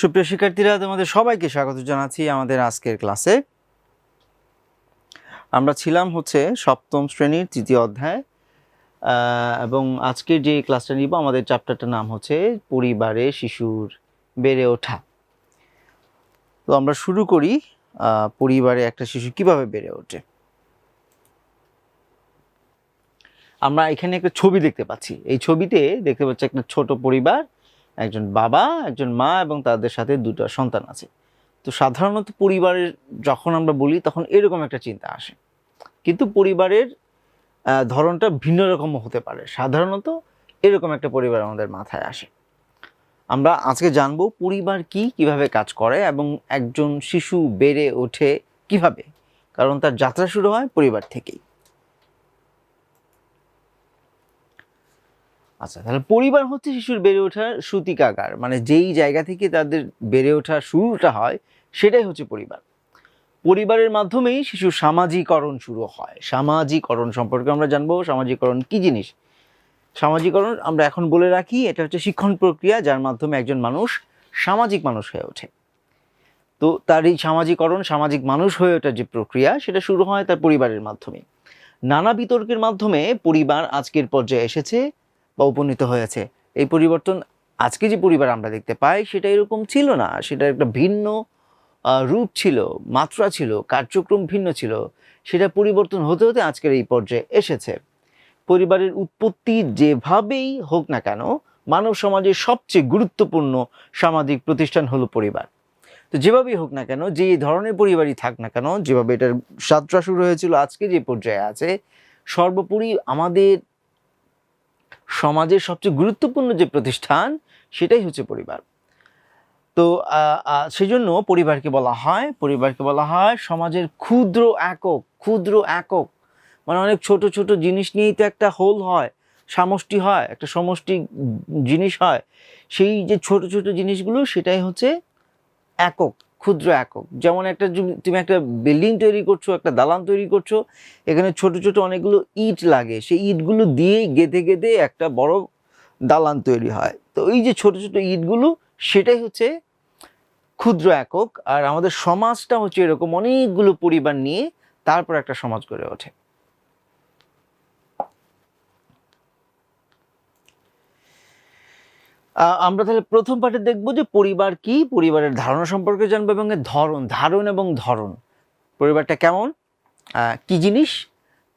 সুপ্রিয় শিক্ষার্থীরা, তোমাদের সবাইকে স্বাগত জানাচ্ছি আমাদের আজকের ক্লাসে। আমরা ছিলাম হচ্ছে সপ্তম শ্রেণির তৃতীয় অধ্যায় এবং আজকের যে ক্লাসটা নিব, আমাদের চ্যাপ্টারটার নাম হচ্ছে পরিবারে শিশুর বেড়ে ওঠা। তো আমরা শুরু করি পরিবারে একটা শিশু কীভাবে বেড়ে ওঠে। আমরা এখানে একটা ছবি দেখতে পাচ্ছি। এই ছবিতে দেখতে পাচ্ছি একটা ছোট পরিবার একজন বাবা, একজন মা এবং তাদের সাথে দুটো সন্তান আছে। তো সাধারণত পরিবারের যখন আমরা বলি তখন এরকম একটা চিন্তা আসে। কিন্তু পরিবারের ধরনটা ভিন্ন রকম হতে পারে। সাধারণত এরকম একটা পরিবার আমাদের মাথায় আসে। আমরা আজকে জানব পরিবার কি কীভাবে কাজ করে এবং একজন শিশু বেড়ে ওঠে কীভাবে? কারণ তার যাত্রা শুরু হয় পরিবার থেকেই। আচ্ছা তাহলে পরিবার হচ্ছে শিশুর বেড়ে ওঠার সূতিকাগার মানে যেই জায়গা থেকে তাদের বেড়ে ওঠার শুরুটা হয় সেটাই হচ্ছে পরিবার। পরিবারের মাধ্যমেই শিশুর সামাজিকরণ শুরু হয়। সামাজিকরণ সম্পর্কে আমরা জানব, সামাজিকরণ কি জিনিস? সামাজিকরণ আমরা এখন বলে রাখি, এটা হচ্ছে শিক্ষণ প্রক্রিয়া, যার মাধ্যমে একজন মানুষ সামাজিক মানুষ হয়ে ওঠে। তো তার এই সামাজিকরণ, সামাজিক মানুষ হয়ে ওঠার যে প্রক্রিয়া, সেটা শুরু হয় তার পরিবারের মাধ্যমে। নানা বিতর্কের মাধ্যমে পরিবার আজকের পর্যায়ে এসেছে বা উপনীত হয়েছে। এই পরিবর্তন আজকে যে পরিবার আমরা দেখতে পাই, সেটা এরকম ছিল না। সেটা একটা ভিন্ন রূপ ছিল, মাত্রা ছিল, কার্যক্রম ভিন্ন ছিল। সেটা পরিবর্তন হতে হতে আজকের এই পর্যায়ে এসেছে। পরিবারের উৎপত্তি যেভাবেই হোক না কেন, মানব সমাজের সবচেয়ে গুরুত্বপূর্ণ সামাজিক প্রতিষ্ঠান হলো পরিবার। তো যেভাবেই হোক না কেন যে ধরনের পরিবারই থাক না কেন, যেভাবে এটার যাত্রা শুরু হয়েছিল, আজকে যে পর্যায়ে আছে, সর্বোপরি আমাদের সমাজের সবচেয়ে গুরুত্বপূর্ণ যে প্রতিষ্ঠান, সেটাই হচ্ছে পরিবার। তো সেই জন্য পরিবারকে বলা হয়, পরিবারকে বলা হয় সমাজের ক্ষুদ্র একক ক্ষুদ্র একক। মানে অনেক ছোট ছোট জিনিস নিয়েই তো একটা হোল হয়, সমষ্টি হয়, একটা সমষ্টি জিনিস হয়। সেই যে ছোট ছোট জিনিসগুলো, সেটাই হচ্ছে একক। ক্ষুদ্র একক। যেমন একটা তুমি একটা বিল্ডিং তৈরি করছ, একটা দালান তৈরি করছ, এখানে ছোট ছোট অনেকগুলো ইট লাগে। সেই ইটগুলো দিয়েই গেঁথে গেঁথে একটা বড় দালান তৈরি হয়। তো এই যে ছোট ছোট ইটগুলো, সেটাই হচ্ছে ক্ষুদ্র একক। আর আমাদের সমাজটা হচ্ছে এরকম অনেকগুলো পরিবার নিয়ে তারপর একটা সমাজ গড়ে ওঠে। আমরা তাহলে প্রথম পার্টে দেখব যে পরিবার কি, পরিবারের ধারণা সম্পর্কে জানব এবং এর ধরন, ধারণ এবং ধরন। পরিবারটা কেমন? কি জিনিস?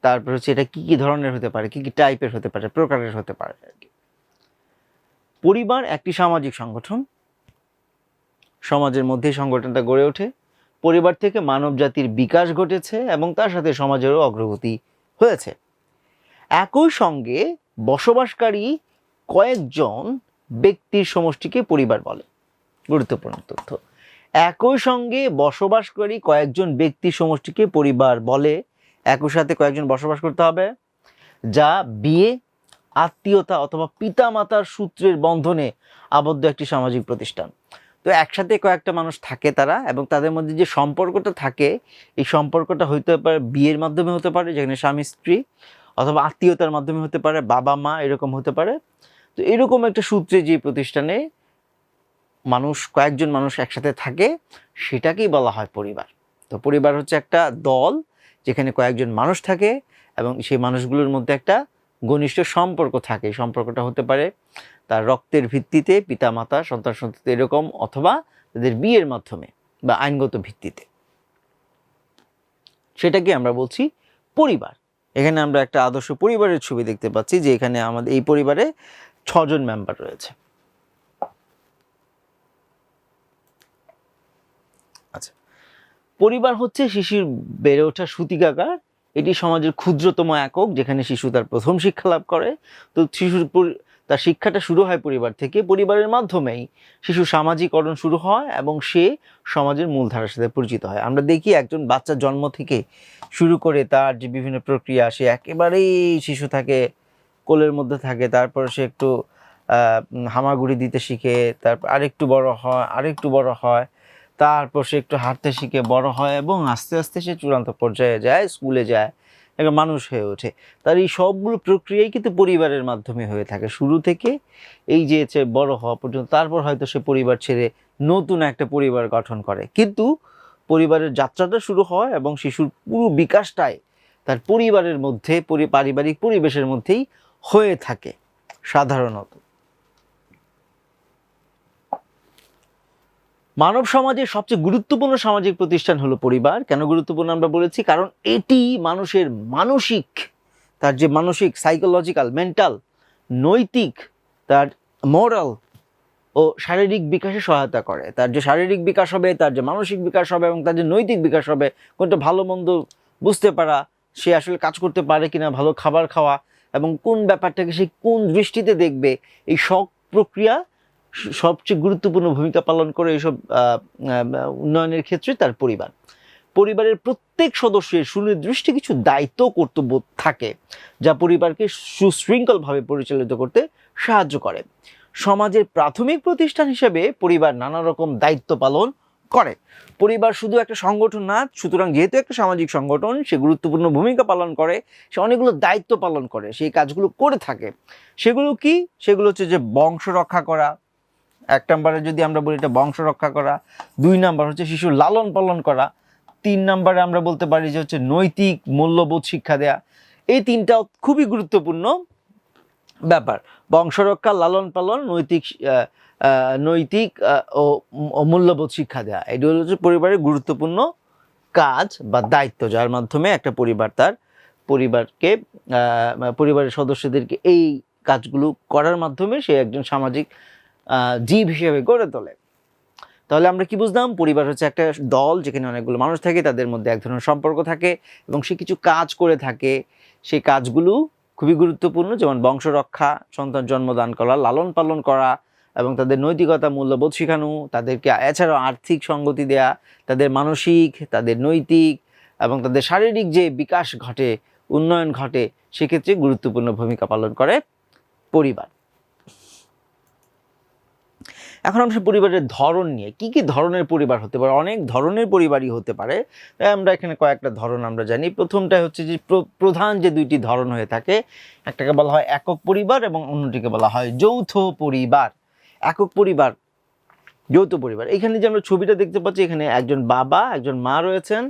তারপর হচ্ছে এটা কি কি ধরনের হতে পারে, কি কি টাইপের হতে পারে, প্রকারের হতে পারে আর কি। পরিবার একটি সামাজিক সংগঠন। সমাজের মধ্যে সংগঠনটা গড়ে ওঠে। পরিবার থেকে মানব জাতির বিকাশ ঘটেছে এবং তার সাথে সমাজেরও অগ্রগতি হয়েছে। একই সঙ্গে বসবাসকারী কয়েকজন ব্যক্তির সমষ্টিকে পরিবার বলে। গুরুত্বপূর্ণ তথ্য। একই সঙ্গে বসবাসকারী কয়েকজন ব্যক্তির সমষ্টিকে পরিবার বলে। একই সাথে কয়েকজন বসবাস করতে হবে। যা বিয়ে, আত্মীয়তা অথবা পিতামাতার সূত্রের বন্ধনে আবদ্ধ একটি সামাজিক প্রতিষ্ঠান। তো একসাথে কয়েকটা মানুষ থাকে তারা এবং তাদের মধ্যে যে সম্পর্কটা থাকে, এই সম্পর্কটা হইতে পারে বিয়ের মাধ্যমে হতে পারে, যেখানে স্বামী, স্ত্রী অথবা আত্মীয়তার মাধ্যমে হতে পারে বাবা মা এরকম হতে পারে। তো এরকম একটা সূত্রে যে প্রতিষ্ঠানে মানুষ, কয়েকজন মানুষ একসাথে থাকে, সেটাকেই বলা হয় পরিবার। তো পরিবার হচ্ছে একটা দল যেখানে কয়েকজন মানুষ থাকে এবং সেই মানুষগুলোর মধ্যে একটা ঘনিষ্ঠ সম্পর্ক থাকে। সম্পর্কটা হতে পারে তার রক্তের ভিত্তিতে, পিতামাতা সন্তান সন্ততি এরকম, অথবা তাদের বিয়ের মাধ্যমে বা আইনগত ভিত্তিতে। সেটাকে আমরা বলছি পরিবার। এখানে আমরা একটা আদর্শ পরিবারের ছবি দেখতে পাচ্ছি যে এখানে আমাদের, এই পরিবারে ছজন মেম্বার রয়েছে। আচ্ছা পরিবার হচ্ছে শিশুর বেড়ে ওঠা সূতিকাগার এটি সমাজের ক্ষুদ্রতম একক, যেখানে শিশু তার প্রথম শিক্ষা লাভ করে। তো শিশুর তার শিক্ষাটা শুরু হয় পরিবার থেকে পরিবারের মাধ্যমেই। শিশু সামাজিকরণ শুরু হয় এবং সে সমাজের মূলধারার সাথে পরিচিত হয়। আমরা দেখি একজন বাচ্চার জন্ম থেকে শুরু করে তার যে বিভিন্ন প্রক্রিয়া, সে একেবারেই শিশু থাকে কোলের মধ্যে থাকে, তারপর সে একটু হামাগুড়ি দিতে শিখে, তারপর আরেকটু বড় হয়, আরেকটু বড় হয়, তারপর সে একটু হাঁটতে শিখে বড় হয় এবং আস্তে আস্তে সে চূড়ান্ত পর্যায়ে যায় স্কুলে যায় একটা মানুষ হয়ে ওঠে। তার এই সবগুলো প্রক্রিয়াই কিন্তু পরিবারের মাধ্যমে হয়ে থাকে। শুরু থেকে এই যে বড় হওয়া পর্যন্ত, তারপর হয়তো সে পরিবার ছেড়ে নতুন একটা পরিবার গঠন করে। কিন্তু পরিবারের যাত্রাটা শুরু হয় এবং শিশুর পুরো বিকাশটাই তার পরিবারের মধ্যে পারিবারিক পরিবেশের মধ্যেই হয়ে থাকে সাধারণত। মানব সমাজের সবচেয়ে গুরুত্বপূর্ণ সামাজিক প্রতিষ্ঠান হলো পরিবার। কেন গুরুত্বপূর্ণ আমরা বলেছি? কারণ এটি মানুষের মানসিক, তার যে মানসিক সাইকোলজিক্যাল মেন্টাল নৈতিক, তার মোরাল ও শারীরিক বিকাশে সহায়তা করে। তার যে শারীরিক বিকাশ হবে, তার যে মানসিক বিকাশ হবে এবং তার যে নৈতিক বিকাশ হবে, কোনটা ভালো মন্দ বুঝতে পারা, সে আসলে কাজ করতে পারে কিনা, ভালো খাবার খাওয়া এবং কোন ব্যাপারটাকে সে কোন দৃষ্টিতে দেখবে, এই সব প্রক্রিয়া সবচেয়ে গুরুত্বপূর্ণ ভূমিকা পালন করে এইসব উন্নয়নের ক্ষেত্রে তার পরিবার। পরিবারের প্রত্যেক সদস্যের সুনির্দিষ্ট কিছু দায়িত্ব কর্তব্য থাকে, যা পরিবারকে সুশৃঙ্খলভাবে পরিচালিত করতে সাহায্য করে। সমাজের প্রাথমিক প্রতিষ্ঠান হিসেবে পরিবার নানা রকম দায়িত্ব পালন করে। পরিবার শুধু একটা সংগঠন না, সুতরাং যেহেতু একটা সামাজিক সংগঠন, সে গুরুত্বপূর্ণ ভূমিকা পালন করে, সে অনেকগুলো দায়িত্ব পালন করে সেই কাজগুলো করে থাকে। সেগুলো কি? সেগুলো হচ্ছে যে বংশ রক্ষা করা। এক নম্বরে যদি আমরা বলি এটা বংশ রক্ষা করা। দুই নাম্বার হচ্ছে শিশুর লালন পালন করা। তিন নম্বরে আমরা বলতে পারি যে হচ্ছে নৈতিক মূল্যবোধ শিক্ষা দেয়া। এই তিনটা খুবই গুরুত্বপূর্ণ ব্যাপার। বংশরক্ষা লালন পালন, নৈতিক নৈতিক ও মূল্যবোধ শিক্ষা দেওয়া এগুলো হচ্ছে পরিবারের গুরুত্বপূর্ণ কাজ বা দায়িত্ব, যার মাধ্যমে একটা পরিবার তার পরিবারকে পরিবারের সদস্যদেরকে এই কাজগুলো করার মাধ্যমে সে একজন সামাজিক জীব হিসেবে গড়ে তোলে। তাহলে আমরা কি বুঝলাম? পরিবার হচ্ছে একটা দল যেখানে অনেকগুলো মানুষ থাকে, তাদের মধ্যে এক ধরনের সম্পর্ক থাকে এবং সে কিছু কাজ করে থাকে। সেই কাজগুলো খুবই গুরুত্বপূর্ণ, যেমন বংশ রক্ষা সন্তান জন্মদান করা, লালন পালন করা এবং তাদের নৈতিকতা মূল্যবোধ শেখানো, তাদেরকে এছাড়াও আর্থিক সঙ্গতি দেয়া, তাদের মানসিক, তাদের নৈতিক এবং তাদের শারীরিক যে বিকাশ ঘটে, উন্নয়ন ঘটে, সেক্ষেত্রে গুরুত্বপূর্ণ ভূমিকা পালন করে পরিবার। এখন আমরা পরিবারের ধরন নিয়ে, কি কি ধরনের পরিবার হতে পারে? অনেক ধরনের পরিবারই হতে পারে। আমরা এখানে কয়েকটা ধরন আমরা জানি। প্রথমটা হচ্ছে যে প্র- প্রধান যে দুইটি ধরন হয়ে থাকে, একটাকে বলা হয় একক পরিবার এবং অন্যটিকে বলা হয় যৌথ পরিবার। একক পরিবার, যৌথ পরিবার। এখানে যে আমরা ছবিটা দেখতে পাচ্ছি, এখানে একজন বাবা, একজন মা রয়েছেন।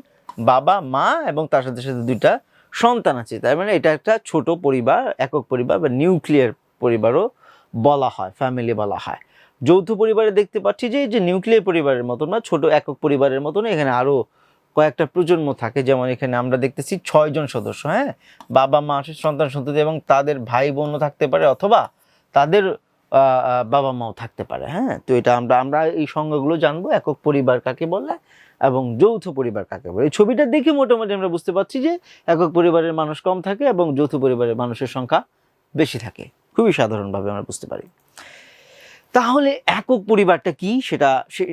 বাবা, মা এবং তার সাথে সাথে দুইটা সন্তান আছে। তার মানে এটা একটা ছোট পরিবার, একক পরিবার বা নিউক্লিয়ার পরিবারও বলা হয় ফ্যামিলি বলা হয়। যৌথ পরিবারে দেখতে পাচ্ছি যে যে নিউক্লিয়ার পরিবারের মতন না ছোট একক পরিবারের মতন এখানে আরও কয়েকটা প্রজন্ম থাকে। যেমন এখানে আমরা দেখতেছি ছয়জন সদস্য হ্যাঁ? বাবা, মা সন্তান সন্ততি এবং তাদের ভাই বোনও থাকতে পারে অথবা তাদের বাবা মাও থাকতে পারে হ্যাঁ? তো এটা আমরা আমরা এই সংজ্ঞাগুলো জানব, একক পরিবার কাকে বলে এবং যৌথ পরিবার কাকে বলে। এই ছবিটা দেখে মোটামুটি আমরা বুঝতে পারছি যে একক পরিবারের মানুষ কম থাকে এবং যৌথ পরিবারের মানুষের সংখ্যা বেশি থাকে। খুবই সাধারণভাবে আমরা বুঝতে পারি। তাহলে একক পরিবারটা কি? সেটা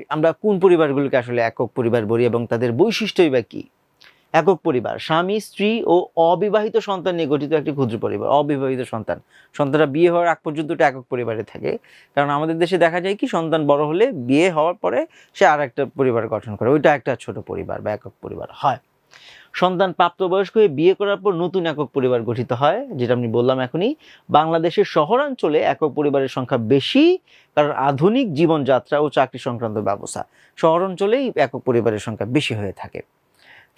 আমরা কোন পরিবারগুলোকে আসলে একক পরিবার বলি এবং তাদের বৈশিষ্ট্যই বা কি? একক পরিবার, স্বামী, স্ত্রী ও অবিবাহিত সন্তান নিয়ে গঠিত একটি ক্ষুদ্র পরিবার, অবিবাহিত সন্তান। সন্তানরা বিয়ে হওয়ার আগ পর্যন্ত এটা একক পরিবারে থাকে। কারণ আমাদের দেশে দেখা যায় কি, সন্তান বড় হলে বিয়ে হওয়ার পরে সে আর একটা পরিবার গঠন করে। ওইটা একটা ছোট পরিবার বা একক পরিবার হয়। সন্তান প্রাপ্তবয়স্ক হয়ে বিয়ে করার পর নতুন একক পরিবার গঠিত হয়, যেটা আমি বললাম এখনই। বাংলাদেশের শহরাঞ্চলে একক পরিবারের সংখ্যা বেশি, কারণ আধুনিক জীবনযাত্রা ও চাকরি সংক্রান্ত ব্যবস্থা। শহরাঞ্চলেই একক পরিবারের সংখ্যা বেশি হয়ে থাকে।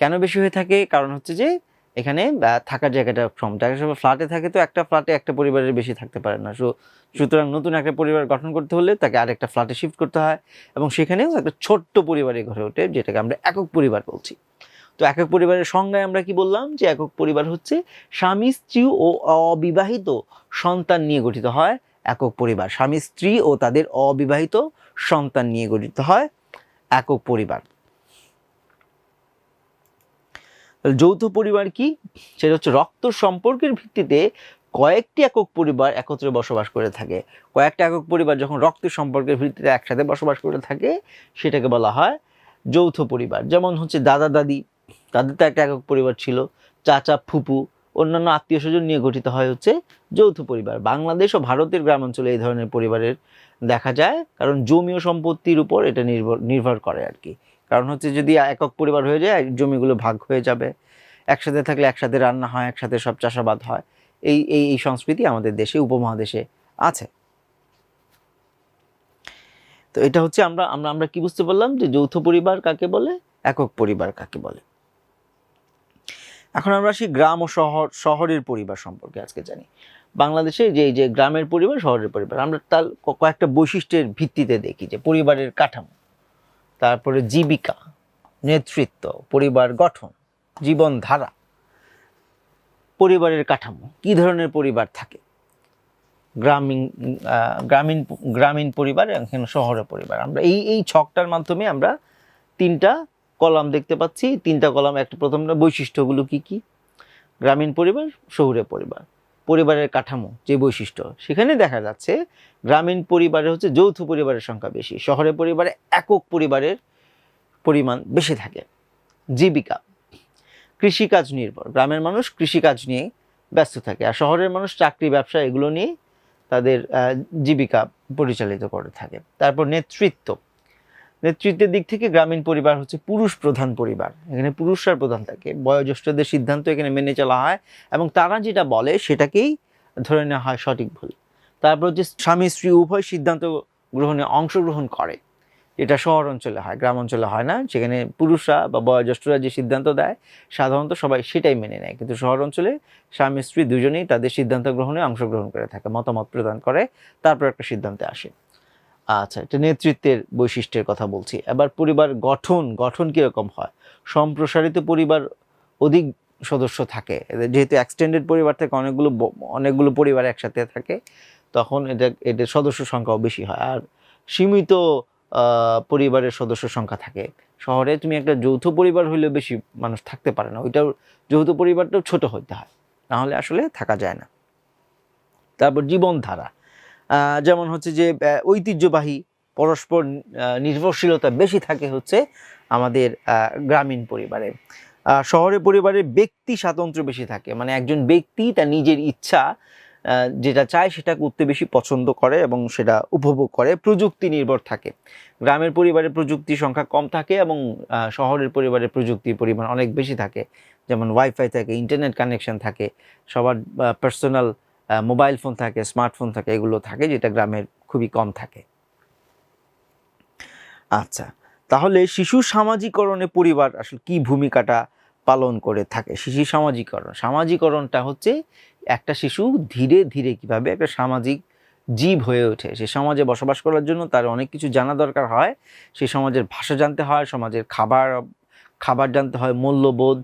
কেন বেশি হয়ে থাকে? কারণ হচ্ছে যে, এখানে থাকার জায়গাটা কম। দেখা যাচ্ছে ফ্ল্যাটে থাকে তো একটা ফ্ল্যাটে একটা পরিবারের বেশি থাকতে পারে না। সো, সুতরাং নতুন একটা পরিবার গঠন করতে হলে তাকে আরেকটা ফ্ল্যাটে শিফট করতে হয় এবং সেখানেও একটা ছোট্ট পরিবারে ঘরে ওঠে যেটাকে আমরা একক পরিবার বলছি। তো একক পরিবারের সংজ্ঞায় আমরা কি বললাম? যে একক পরিবার হচ্ছে স্বামী, স্ত্রী ও অবিবাহিত সন্তান নিয়ে গঠিত হয় একক পরিবার। স্বামী, স্ত্রী ও তাদের অবিবাহিত সন্তান নিয়ে গঠিত হয় একক পরিবার তাহলে যৌথ পরিবার কি? সেটা হচ্ছে রক্ত সম্পর্কের ভিত্তিতে কয়েকটি একক পরিবার একত্রে বসবাস করে থাকে। কয়েকটা একক পরিবার যখন রক্ত সম্পর্কের ভিত্তিতে একসাথে বসবাস করে থাকে, সেটাকে বলা হয় যৌথ পরিবার। যেমন হচ্ছে দাদা, দাদি। তাদের তো একটা একক পরিবার ছিল। চাচা, ফুপু, অন্যান্য আত্মীয় স্বজন নিয়ে গঠিত হয় হচ্ছে যৌথ পরিবার। বাংলাদেশ ও ভারতের গ্রামাঞ্চলে এই ধরনের পরিবারের দেখা যায়। কারণ জমি ও সম্পত্তির উপর এটা নির্ভর নির্ভর করে আর কি। কারণ হচ্ছে যদি একক পরিবার হয়ে যায়, জমিগুলো ভাগ হয়ে যাবে। একসাথে থাকলে একসাথে রান্না হয়, একসাথে সব চাষাবাদ হয়। এই এই এই সংস্কৃতি আমাদের দেশে, উপমহাদেশে আছে। তো এটা হচ্ছে আমরা আমরা আমরা কি বুঝতে পারলাম? যে যৌথ পরিবার কাকে বলে? একক পরিবার কাকে বলে? এখন আমরা আসি গ্রাম ও শহর, শহরের পরিবার সম্পর্কে আজকে জানি। বাংলাদেশে যে যে গ্রামের পরিবার, শহরের পরিবার, আমরা তার কয়েকটা বৈশিষ্ট্যের ভিত্তিতে দেখি যে পরিবারের কাঠামো। তারপরে জীবিকা, নেতৃত্ব, পরিবার গঠন, জীবনধারা, পরিবারের কাঠামো, কি ধরনের পরিবার থাকে? গ্রামীণ গ্রামীণ গ্রামীণ পরিবার এখানে শহরের পরিবার। আমরা এই এই ছকটার মাধ্যমে আমরা তিনটা কলাম দেখতে পাচ্ছি। তিনটা কলাম একটা প্রথম বৈশিষ্ট্যগুলো কি কি? গ্রামীণ পরিবার, শহুরে পরিবার। পরিবারের কাঠামো যে বৈশিষ্ট্য, সেখানে দেখা যাচ্ছে গ্রামীণ পরিবারে হচ্ছে যৌথ পরিবারের সংখ্যা বেশি, শহরের পরিবারে একক পরিবারের পরিমাণ বেশি থাকে। জীবিকা, কৃষিকাজ নির্ভর, গ্রামের মানুষ কৃষিকাজ নিয়ে ব্যস্ত থাকে আর শহরের মানুষ চাকরি, ব্যবসা এগুলো নিয়ে তাদের জীবিকা পরিচালিত করে থাকে। তারপর নেতৃত্ব নেতৃত্বের দিক থেকে গ্রামীণ পরিবার হচ্ছে পুরুষ প্রধান পরিবার। এখানে পুরুষরা প্রধান থাকে। বয়োজ্যেষ্ঠদের সিদ্ধান্ত এখানে মেনে চলা হয় এবং তারা যেটা বলে সেটাকেই ধরে নেওয়া হয় সঠিক ভুল। তারপর হচ্ছে স্বামী, স্ত্রী উভয় সিদ্ধান্ত গ্রহণে অংশগ্রহণ করে এটা শহর অঞ্চলে হয়, গ্রাম অঞ্চলে হয় না। সেখানে পুরুষরা বা বয়োজ্যেষ্ঠরা যে সিদ্ধান্ত দেয়, সাধারণত সবাই সেটাই মেনে নেয়। কিন্তু শহর অঞ্চলে স্বামী, স্ত্রী দুজনেই তাদের সিদ্ধান্ত গ্রহণে অংশগ্রহণ করে থাকে, মতামত প্রদান করে, তারপর একটা সিদ্ধান্তে আসে। আচ্ছা এটা নেতৃত্বের বৈশিষ্ট্যের কথা বলছি। এবার পরিবার গঠন গঠন কীরকম হয়? সম্প্রসারিত পরিবার অধিক সদস্য থাকে। যেহেতু এক্সটেন্ডেড পরিবার থেকে, অনেকগুলো অনেকগুলো পরিবার একসাথে থাকে, তখন এটা, এদের সদস্য সংখ্যাও বেশি হয়। আর সীমিত পরিবারের সদস্য সংখ্যা থাকে। শহরে তুমি একটা যৌথ পরিবার হইলেও বেশি মানুষ থাকতে পারে না। ওইটাও, যৌথ পরিবারটাও ছোট হইতে হয়। নাহলে আসলে থাকা যায় না। তারপর জীবনধারা। যেমন হচ্ছে যে ঐতিহ্যবাহী পরস্পর নির্ভরশীলতা বেশি থাকে হচ্ছে আমাদের গ্রামীণ পরিবারে। আহ, শহরের পরিবারে ব্যক্তি স্বাতন্ত্র্য বেশি থাকে। মানে একজন ব্যক্তি তার নিজের ইচ্ছা যেটা চায় সেটা করতে বেশি পছন্দ করে এবং সেটা উপভোগ করে। প্রযুক্তি নির্ভর থাকে। গ্রামের পরিবারে প্রযুক্তির সংখ্যা কম থাকে এবং শহরের পরিবারে প্রযুক্তির পরিমাণ অনেক বেশি থাকে। যেমন ওয়াইফাই থাকে ইন্টারনেট কানেকশন থাকে সবার পার্সোনাল মোবাইল ফোন থাকে, স্মার্টফোন থাকে, এগুলো থাকে যেটা গ্রামের খুবই কম থাকে। আচ্ছা তাহলে শিশু সামাজিকরণে পরিবার আসলে কি ভূমিকাটা পালন করে থাকে? শিশু সামাজিকরণ, সামাজিকরণটা হচ্ছে একটা শিশু ধীরে ধীরে কীভাবে একটা সামাজিক জীব হয়ে ওঠে। সে সমাজে বসবাস করার জন্য তার অনেক কিছু জানা দরকার হয়। সেই সমাজের ভাষা জানতে হয়, সমাজের খাবার খাবার জানতে হয়, মূল্যবোধ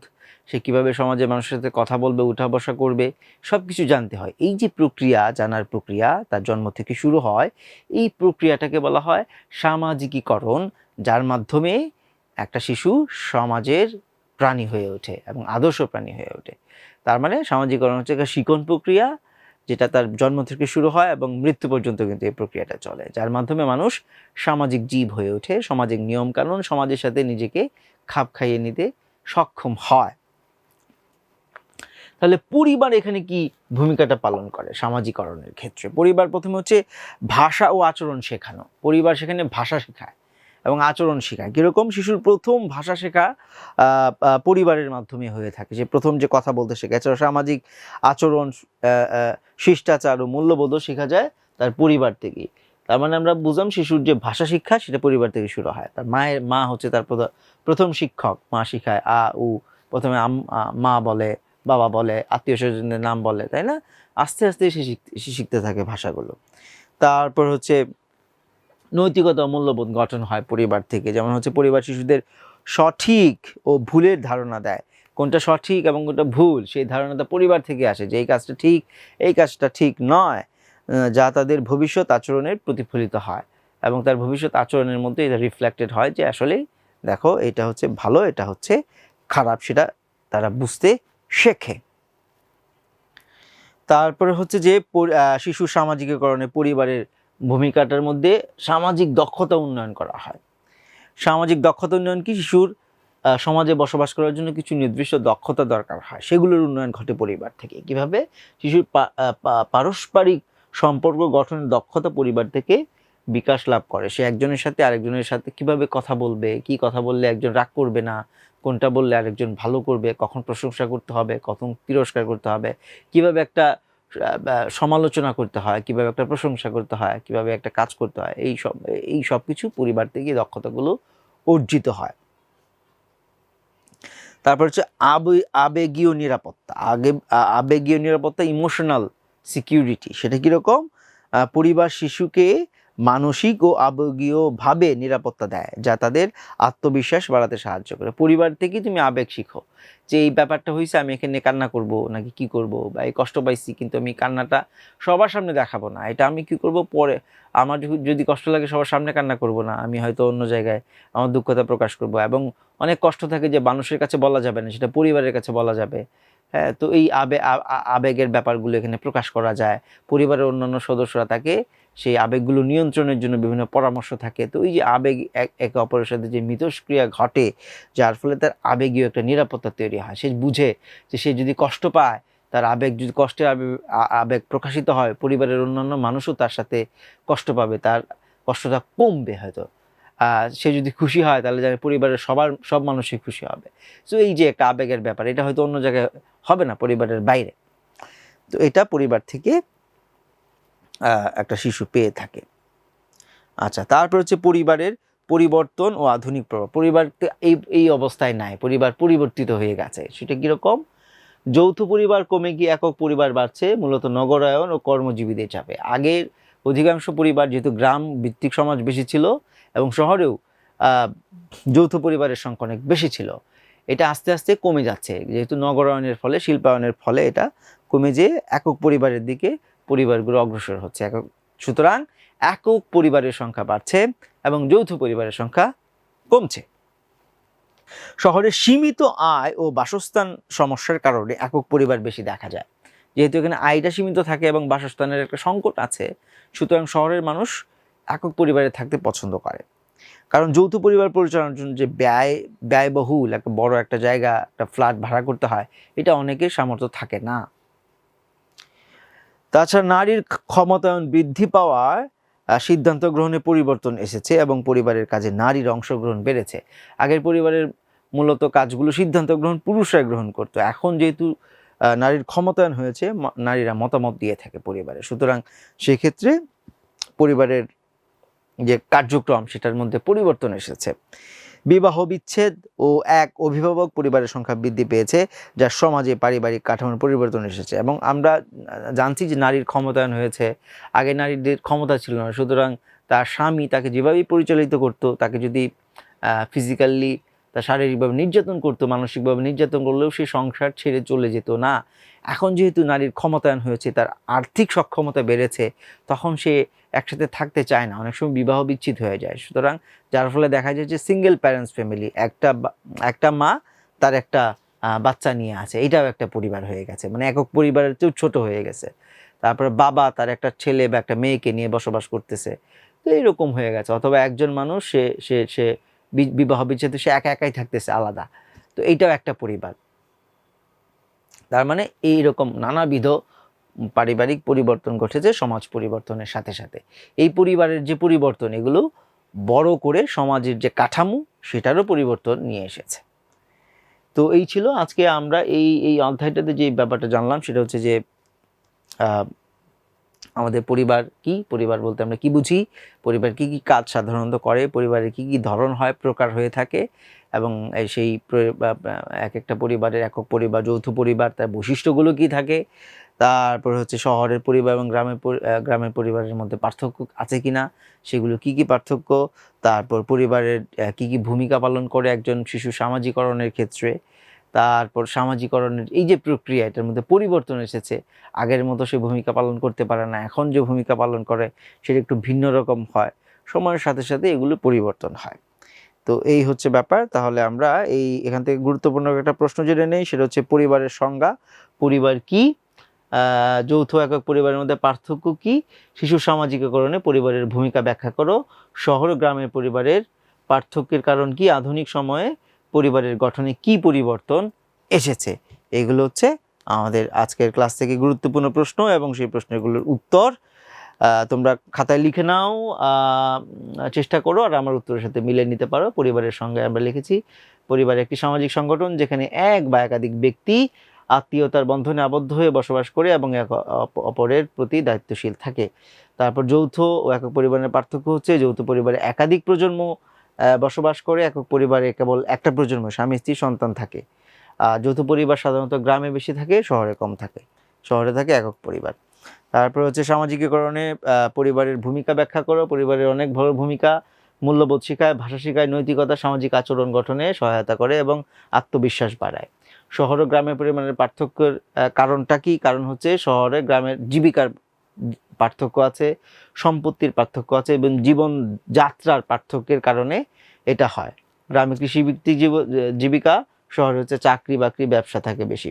সে কীভাবে সমাজে মানুষের সাথে কথা বলবে উঠা বসা করবে সব কিছু জানতে হয়। এই যে প্রক্রিয়া, জানার প্রক্রিয়া, তার জন্ম থেকে শুরু হয়, এই প্রক্রিয়াটাকে বলা হয় সামাজিকীকরণ, যার মাধ্যমে একটা শিশু সমাজের প্রাণী হয়ে ওঠে এবং আদর্শ প্রাণী হয়ে ওঠে। তার মানে সামাজিকরণ হচ্ছে একটা শিকন প্রক্রিয়া, যেটা তার জন্ম থেকে শুরু হয় এবং মৃত্যু পর্যন্ত কিন্তু এই প্রক্রিয়াটা চলে, যার মাধ্যমে মানুষ সামাজিক জীব হয়ে ওঠে, সামাজিক নিয়মকানুন, সমাজের সাথে নিজেকে খাপ খাইয়ে নিতে সক্ষম হয়। তাহলে পরিবার এখানে কি ভূমিকাটা পালন করে সামাজিকরণের ক্ষেত্রে? পরিবার প্রথমে হচ্ছে ভাষা ও আচরণ শেখানো। পরিবার সেখানে ভাষা শেখায় এবং আচরণ শেখায়। কীরকম? শিশুর প্রথম ভাষা শেখা পরিবারের মাধ্যমে হয়ে থাকে। যে প্রথম যে কথা বলতে শেখে এছাড়া সামাজিক আচরণ শিষ্টাচার ও মূল্যবোধও শেখা যায় তার পরিবার থেকেই তার মানে আমরা বুঝলাম শিশুর যে ভাষা শিক্ষা, সেটা পরিবার থেকে শুরু হয়। তার মায়ের, মা হচ্ছে তার প্রথম শিক্ষক। মা শিখায় আ, উ, প্রথমে মা বলে বাবা বলে, আত্মীয় স্বজনদের নাম বলে, তাই না? আস্তে আস্তে সে শিখতে সে শিখতে থাকে ভাষাগুলো। তারপর হচ্ছে নৈতিকতা মূল্যবোধ গঠন হয় পরিবার থেকে। যেমন হচ্ছে পরিবার শিশুদের সঠিক ও ভুলের ধারণা দেয়। কোনটা সঠিক এবং কোনটা ভুল, সেই ধারণাটা পরিবার থেকে আসে যে, এই কাজটা ঠিক, এই কাজটা ঠিক নয়। যা তাদের ভবিষ্যৎ আচরণের প্রতিফলিত হয়। এবং তার ভবিষ্যৎ আচরণের মধ্যে এটা রিফ্লেক্টেড হয় যে আসলে দেখো, এটা হচ্ছে ভালো, এটা হচ্ছে খারাপ, সেটা তারা বুঝতে শেখে। তারপরে হচ্ছে যে শিশু সামাজিকীকরণে পরিবারের ভূমিকাটার মধ্যে সামাজিক দক্ষতা উন্নয়ন করা হয়। সামাজিক দক্ষতা উন্নয়ন কি? শিশুর সমাজে বসবাস করার জন্য কিছু নির্দিষ্ট দক্ষতা দরকার হয়। সেগুলোর উন্নয়ন ঘটে পরিবার থেকে। কীভাবে? শিশুর পারস্পরিক সম্পর্ক গঠনের দক্ষতা পরিবার থেকে বিকাশ লাভ করে। সে একজনের সাথে আরেকজনের সাথে কীভাবে কথা বলবে? কি কথা বললে একজন রাগ করবে না? কোনটা বললে আরেকজন ভালো করবে, কখন প্রশংসা করতে হবে, কখন তিরস্কার করতে হবে, কীভাবে একটা সমালোচনা করতে হয়, কীভাবে একটা প্রশংসা করতে হয়, কীভাবে একটা কাজ করতে হয়, এই সব এই সব কিছু পরিবার থেকে দক্ষতাগুলো অর্জিত হয়। তারপর হচ্ছে আবে- আবেগীয় নিরাপত্তা। আগে আবেগীয় নিরাপত্তা ইমোশনাল সিকিউরিটি সেটা কীরকম? পরিবার শিশুকে মানসিক ও আবেগীয়ভাবে নিরাপত্তা দেয়, যা তাদের আত্মবিশ্বাস বাড়াতে সাহায্য করে। পরিবার থেকে তুমি আবেগ শিখো যে এই ব্যাপারটা হয়েছে আমি এখানে কান্না করব নাকি কি করব বা এই কষ্ট পাইছি কিন্তু আমি কান্নাটা সবার সামনে দেখাবো না। এটা আমি কি করব? পরে আমার যদি- কষ্ট লাগে সবার সামনে কান্না করব না, আমি হয়তো অন্য জায়গায় আমার দুঃখতা প্রকাশ করব এবং অনেক কষ্ট থাকে যে মানুষের কাছে বলা যাবে না, সেটা পরিবারের কাছে বলা যাবে। হ্যাঁ তো এই আবে আবেগের ব্যাপারগুলো এখানে প্রকাশ করা যায়। পরিবারের অন্যান্য সদস্যরা তাকে সেই আবেগগুলো নিয়ন্ত্রণের জন্য বিভিন্ন পরামর্শ থাকে। তো ওই যে আবেগ এক অপরের সাথে যে মিথস্ক্রিয়া ঘটে, যার ফলে তার আবেগীয় একটা নিরাপত্তা তৈরি হয়। সে বুঝে যে সে যদি কষ্ট পায়, তার আবেগ যদি কষ্টের আবে- আবেগ প্রকাশিত হয়, পরিবারের অন্যান্য মানুষও তার সাথে কষ্ট পাবে, তার কষ্টটা কমবে হয়তো। সে যদি খুশি হয়, তাহলে জানে পরিবারের সবার, সব মানুষই খুশি হবে। তো এই যে একটা আবেগের ব্যাপার, এটা হয়তো অন্য জায়গায় হবে না, পরিবারের বাইরে। তো এটা পরিবার থেকে একটা শিশু পেয়ে থাকে। আচ্ছা তারপর হচ্ছে পরিবারের পরিবর্তন ও আধুনিক প্রভাব। পরিবার এই এই অবস্থায় নাই, পরিবার পরিবর্তিত হয়ে গেছে। সেটা কীরকম? যৌথ পরিবার কমে গিয়ে একক পরিবার বাড়ছে, মূলত নগরায়ন ও কর্মজীবীদের চাপে। আগের অধিকাংশ পরিবার যেহেতু গ্রাম ভিত্তিক সমাজ বেশি ছিল এবং শহরেও যৌথ পরিবারের সংখ্যা অনেক বেশি ছিল। এটা আস্তে আস্তে কমে যাচ্ছে। যেহেতু নগরায়নের ফলে, শিল্পায়নের ফলে এটা কমে যেয়ে একক পরিবারের দিকে পরিবারগুলো অগ্রসর হচ্ছে। একক সুতরাং একক পরিবারের সংখ্যা বাড়ছে এবং যৌথ পরিবারের সংখ্যা কমছে। শহরে সীমিত আয় ও বাসস্থান সমস্যার কারণে একক পরিবার বেশি দেখা যায়। যেহেতু এখানে আয়টা সীমিত থাকে এবং বাসস্থানের একটা সংকট আছে, সুতরাং শহরের মানুষ একক পরিবারে থাকতে পছন্দ করে। কারণ যৌথ পরিবার পরিচালনার জন্য যে ব্যয়, ব্যয়বহুল একটা বড় একটা জায়গা, একটা ফ্ল্যাট ভাড়া করতে হয়, এটা অনেকের সামর্থ্য থাকে না। তাছাড়া নারীর ক্ষমতায়ন বৃদ্ধি পাওয়ায় সিদ্ধান্ত গ্রহণে পরিবর্তন এসেছে এবং পরিবারের কাজে নারীর অংশগ্রহণ বেড়েছে। আগের পরিবারের মূলত কাজগুলো সিদ্ধান্ত গ্রহণ পুরুষরা গ্রহণ করতো। এখন যেহেতু নারীর ক্ষমতায়ন হয়েছে নারীরা মতামত দিয়ে থাকে পরিবারে। সুতরাং সেক্ষেত্রে পরিবারের যে কার্যক্রম, সেটার মধ্যে পরিবর্তন এসেছে। বিবাহ বিচ্ছেদ ও এক অভিভাবক পরিবারের সংখ্যা বৃদ্ধি পেয়েছে, যা সমাজে পারিবারিক কাঠামোর পরিবর্তন এসেছে এবং আমরা জানছি যে নারীর ক্ষমতায়ন হয়েছে। আগে নারীদের ক্ষমতা ছিল না, সুতরাং তার স্বামী তাকে যেভাবেই পরিচালিত করতো, তাকে যদি ফিজিক্যালি তার শারীরিকভাবে নির্যাতন করতো, মানসিকভাবে নির্যাতন করলেও সে সংসার ছেড়ে চলে যেত না। এখন যেহেতু নারীর ক্ষমতায়ন হয়েছে, তার আর্থিক সক্ষমতা বেড়েছে, তখন সে একসাথে থাকতে চায় না, অনেক সময় বিবাহ বিচ্ছিন্ন হয়ে যায়। সুতরাং যার ফলে দেখা যায় যে সিঙ্গেল প্যারেন্টস ফ্যামিলি একটা একটা মা তার একটা বাচ্চা নিয়ে আছে। এটাও একটা পরিবার হয়ে গেছে মানে একক পরিবারের চেয়েও ছোট হয়ে গেছে। তারপরে বাবা তার একটা ছেলে বা একটা মেয়েকে নিয়ে বসবাস করতেছে। তো এইরকম হয়ে গেছে, অথবা একজন মানুষ সে সে সে বিবাহ বিচ্ছেদে, সে একা একাই থাকতেছে আলাদা। তো এইটাও একটা পরিবার। তার মানে এইরকম নানাবিধ পারিবারিক পরিবর্তন ঘটেছে, সমাজ পরিবর্তনের সাথে সাথে। এই পরিবারের যে পরিবর্তন, এগুলো বড় করে সমাজের যে কাঠামো, সেটারও পরিবর্তন নিয়ে এসেছে। তো এই ছিল আজকে আমরা এই এই অধ্যায়টাতে যে ব্যাপারটা জানলাম, সেটা হচ্ছে যে আমাদের পরিবার কি, পরিবার বলতে আমরা কি বুঝি, পরিবার কি কি কাজ সাধারণত করে, পরিবারের কি কি ধরন হয়, প্রকার হয়ে থাকে, এবং সেই এক একটা পরিবারের একক পরিবার, যৌথ পরিবার, তার বৈশিষ্ট্যগুলো কি থাকে তারপর হচ্ছে শহরের পরিবার এবং গ্রামের গ্রামের পরিবারের মধ্যে পার্থক্য আছে কিনা, সেগুলো কি কি পার্থক্য, তারপর পরিবারের কি কি ভূমিকা পালন করে একজন শিশু সামাজিকরণের ক্ষেত্রে, তারপর সামাজিকরণের এই যে প্রক্রিয়া, এটার মধ্যে পরিবর্তন এসেছে, আগের মতো সে ভূমিকা পালন করতে পারে না, এখন যে ভূমিকা পালন করে সেটা একটু ভিন্ন রকম হয়, সময়ের সাথে সাথে এগুলো পরিবর্তন হয়। তো এই হচ্ছে ব্যাপার, তাহলে আমরা এই এখান থেকে গুরুত্বপূর্ণ একটা প্রশ্ন জেনে নেই, সেটা হচ্ছে পরিবারের সংজ্ঞা, পরিবার কি যৌথ একক পরিবারের মধ্যে পার্থক্য কি? শিশু সামাজিকীকরণে পরিবারের ভূমিকা ব্যাখ্যা করো। শহর গ্রামের পরিবারের পার্থক্যের কারণ কি? আধুনিক সময়ে পরিবারের গঠনে কি পরিবর্তন এসেছে? এগুলো হচ্ছে আমাদের আজকের ক্লাস থেকে গুরুত্বপূর্ণ প্রশ্ন এবং সেই প্রশ্নগুলোর উত্তর। তোমরা খাতায় লিখে নাও চেষ্টা করো আর আমার উত্তরের সাথে মিলে নিতে পারো। পরিবারের সঙ্গে আমরা লিখেছি, পরিবার একটি সামাজিক সংগঠন যেখানে এক বা একাধিক ব্যক্তি আত্মীয়তার বন্ধনে আবদ্ধ হয়ে বসবাস করে এবং এক অপ- অপরের প্রতি দায়িত্বশীল থাকে। তারপর যৌথ ও একক পরিবারের পার্থক্য হচ্ছে যৌথ পরিবারে একাধিক প্রজন্ম বসবাস করে, একক পরিবারে কেবল একটা প্রজন্ম স্বামী, স্ত্রী, সন্তান থাকে। যৌথ পরিবার সাধারণত গ্রামে বেশি থাকে, শহরে কম থাকে। শহরে থাকে একক পরিবার। তারপর হচ্ছে সামাজিকীকরণে পরিবারের ভূমিকা ব্যাখ্যা করো। পরিবারের অনেক বড় ভূমিকা, মূল্যবোধ শিখায়, ভাষা শিখায়, নৈতিকতা, সামাজিক আচরণ গঠনে সহায়তা করে এবং আত্মবিশ্বাস বাড়ায়। শহর ও গ্রামের পরিমাণের পার্থক্যের কারণটা কি? কারণ হচ্ছে শহরে গ্রামের জীবিকার পার্থক্য আছে, সম্পত্তির পার্থক্য আছে এবং জীবন যাত্রার পার্থক্যের কারণে এটা হয়। গ্রামে কৃষিভিত্তিক জীব- জীবিকা শহরে হচ্ছে চাকরি বাকরি, ব্যবসা থাকে বেশি।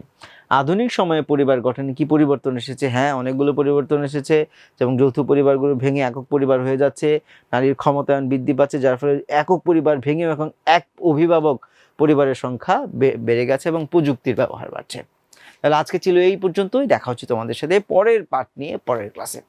আধুনিক সময়ে পরিবার গঠনে কি পরিবর্তন এসেছে? হ্যাঁ অনেকগুলো পরিবর্তন এসেছে। যেমন যৌথ পরিবারগুলো ভেঙে একক পরিবার হয়ে যাচ্ছে, নারীর ক্ষমতায়ন বৃদ্ধি পাচ্ছে, যার ফলে একক পরিবার ভেঙে এখন এক অভিভাবক পরিবারের সংখ্যা বেড়ে গেছে এবং প্রযুক্তির ব্যবহার বাড়ছে। তাহলে আজকে ছিল এই পর্যন্তই। দেখা হচ্ছে তোমাদের সাথে পরের পাঠ নিয়ে, পরের ক্লাসে